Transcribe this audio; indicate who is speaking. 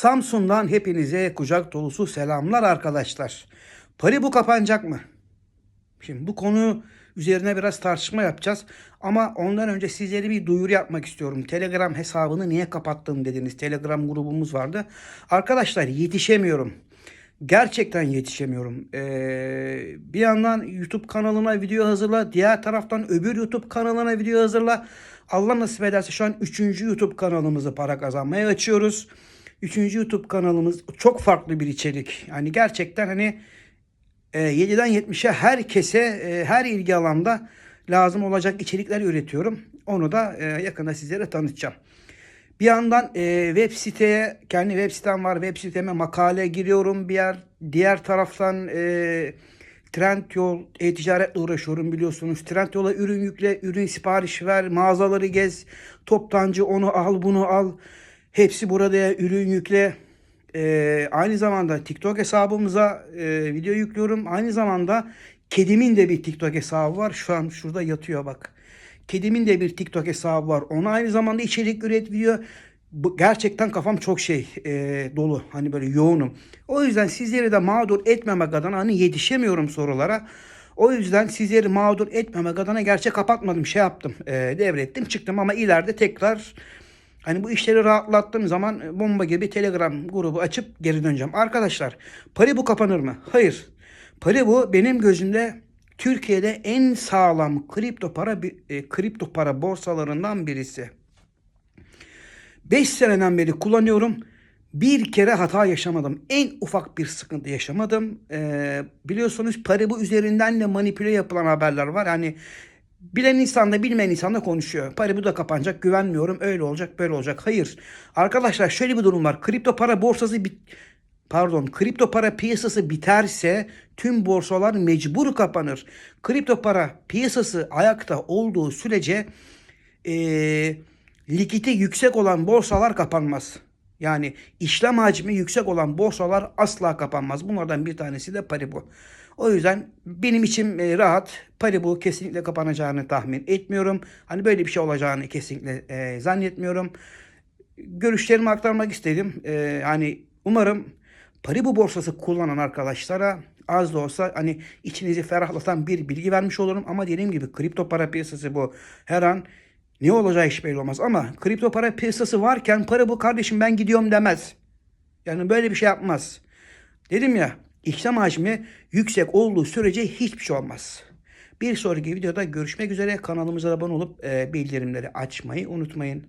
Speaker 1: Samsun'dan hepinize kucak dolusu selamlar arkadaşlar. Paribu kapanacak mı? Şimdi bu konu üzerine biraz tartışma yapacağız. Ama ondan önce sizlere bir duyuru yapmak istiyorum. Telegram hesabını niye kapattım dediniz. Telegram grubumuz vardı. Arkadaşlar yetişemiyorum. Gerçekten yetişemiyorum. Ee, bir yandan YouTube kanalına video hazırla. Diğer taraftan öbür YouTube kanalına video hazırla. Allah nasip ederse şu an 3. YouTube kanalımızı para kazanmaya açıyoruz. 3. YouTube kanalımız çok farklı bir içerik. Yani gerçekten hani e, 7'den 70'e herkese e, her ilgi alanda lazım olacak içerikler üretiyorum. Onu da e, yakında sizlere tanıtacağım. Bir yandan e, web siteye, kendi web sitem var. Web siteme makale giriyorum bir yer. Diğer taraftan e, Trendyol e-ticaretle uğraşıyorum biliyorsunuz. Trendyol'a ürün yükle, ürün sipariş ver, mağazaları gez, toptancı onu al, bunu al. Hepsi burada ürün yükle. E, aynı zamanda TikTok hesabımıza e, video yüklüyorum. Aynı zamanda kedimin de bir TikTok hesabı var. Şu an şurada yatıyor bak. Kedimin de bir TikTok hesabı var. Ona aynı zamanda içerik üretiyor. Bu, gerçekten kafam çok şey e, dolu. Hani böyle yoğunum. O yüzden sizleri de mağdur etmemek adına hani yetişemiyorum sorulara. O yüzden sizleri mağdur etmemek adına gerçek kapatmadım. Şey yaptım. E, devrettim çıktım ama ileride tekrar Hani bu işleri rahatlattığım zaman bomba gibi Telegram grubu açıp geri döneceğim. Arkadaşlar Paribu kapanır mı? Hayır. Paribu benim gözümde Türkiye'de en sağlam kripto para e, kripto para borsalarından birisi. 5 seneden beri kullanıyorum. Bir kere hata yaşamadım. En ufak bir sıkıntı yaşamadım. Ee, biliyorsunuz Paribu üzerinden de manipüle yapılan haberler var. Yani bilen insan da bilmeyen insan da konuşuyor. Paribu da kapanacak güvenmiyorum. Öyle olacak böyle olacak. Hayır. Arkadaşlar şöyle bir durum var. Kripto para borsası bit pardon kripto para piyasası biterse tüm borsalar mecbur kapanır. Kripto para piyasası ayakta olduğu sürece ee, likiti yüksek olan borsalar kapanmaz. Yani işlem hacmi yüksek olan borsalar asla kapanmaz. Bunlardan bir tanesi de Paribu. O yüzden benim için e, rahat. Paribu kesinlikle kapanacağını tahmin etmiyorum. Hani böyle bir şey olacağını kesinlikle e, zannetmiyorum. Görüşlerimi aktarmak istedim. E, hani umarım Paribu borsası kullanan arkadaşlara az da olsa hani içinizi ferahlatan bir bilgi vermiş olurum. Ama dediğim gibi kripto para piyasası bu. Her an ne olacağı hiç belli olmaz. Ama kripto para piyasası varken para bu kardeşim ben gidiyorum demez. Yani böyle bir şey yapmaz. Dedim ya işlem hacmi yüksek olduğu sürece hiçbir şey olmaz. Bir sonraki videoda görüşmek üzere. Kanalımıza abone olup e, bildirimleri açmayı unutmayın.